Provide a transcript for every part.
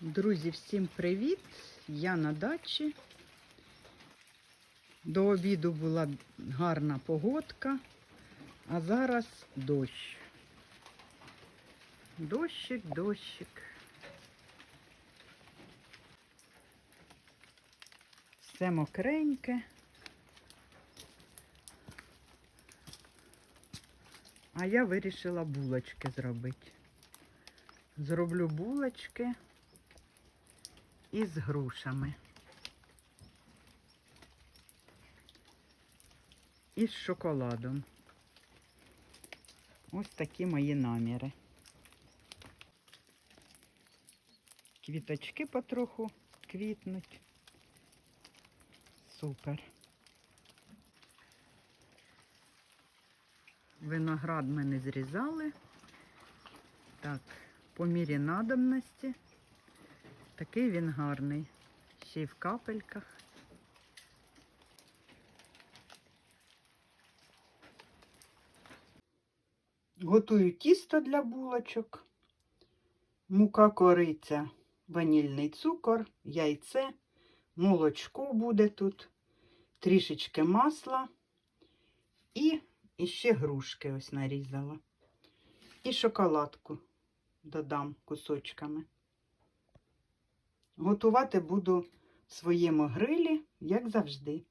Друзі, всім привіт! Я на дачі. До обіду була гарна погодка, а зараз дощ. Дощик, дощик. Все мокреньке. А я вирішила булочки зробити. Зроблю булочки із грушами. І з шоколадом. Ось такі мої наміри. Квіточки потроху квітнуть. Супер. Виноград ми не зрізали. Так, по мірі надобності. Такий він гарний. Ще й в капельках. Готую тісто для булочок. Мука кориця, ванільний цукор, яйце, молочко буде тут, трішечки масла і, ще грушки ось нарізала. І шоколадку додам кусочками. Готувати буду в своєму грилі, як завжди.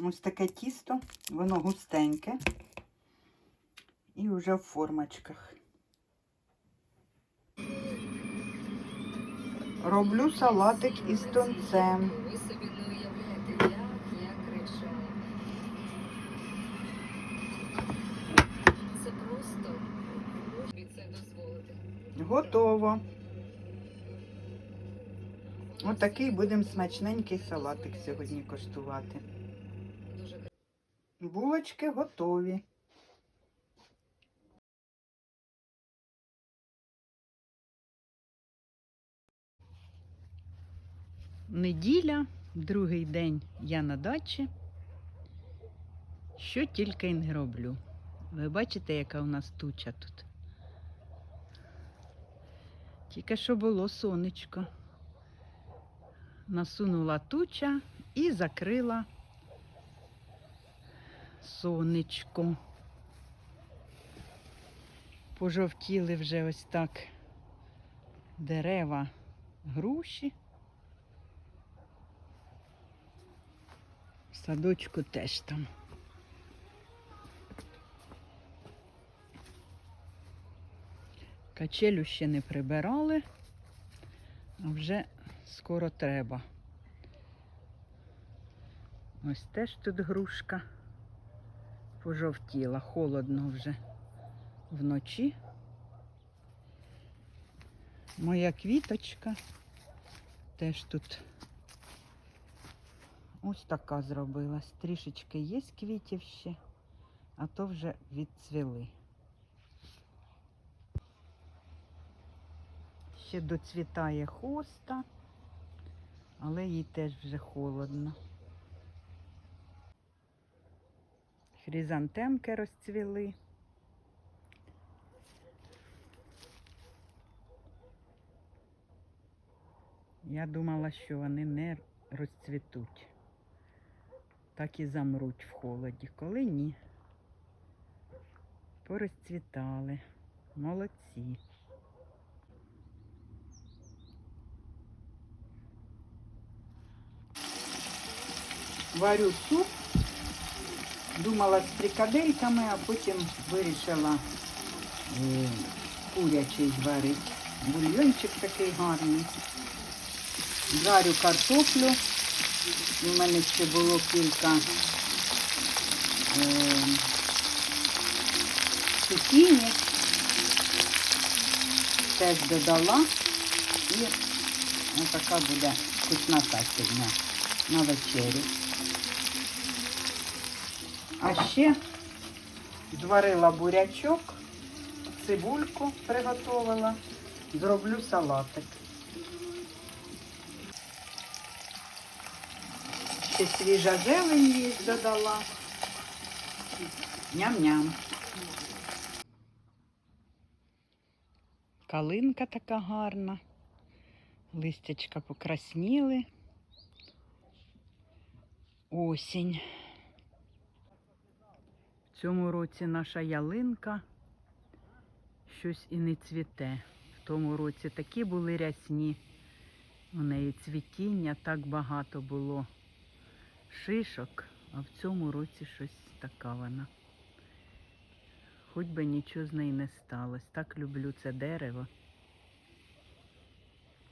Ось таке тісто, воно густеньке і вже в формочках. Просто собі це дозволити. Готово. Отакий будемо смачненький салатик сьогодні коштувати. Булочки готові. Неділя, другий день я на дачі. Що тільки й не роблю. Ви бачите, яка у нас туча тут. Тільки що було сонечко. Насунула туча і закрила сонечко. Пожовтіли вже ось так дерева груші. Садочку теж там. Качелю ще не прибирали, а вже скоро треба. Ось теж тут грушка пожовтіла, холодно вже вночі. Моя квіточка теж тут ось така зробилась. Трішечки є квітів ще, а то вже відцвіли. Ще доцвітає хоста, але їй теж вже холодно. Хризантемки розцвіли. Я думала, що вони не розцвітуть. Так і замруть в холоді. Коли ні. Порозцвітали. Молодці. Варю суп. Думала з фрикадельками, а потім вирішила курячий зварити. Бульйончик такий гарний. Жарю картоплю. У мене ще було кілька е, цукіні. Теж додала. І така буде вкуснота сьогодні на вечерю. А ще зварила бурячок, цибульку приготувала, зроблю салатик. Ще свіжа зелень їй додала. Ням-ням. Калинка така гарна. Листячка покрасніли. Осінь. В цьому році наша ялинка щось і не цвіте. В тому році такі були рясні. У неї цвітіння так багато було шишок, а в цьому році щось така вона. Хоч би нічого з неї не сталося. Так люблю це дерево.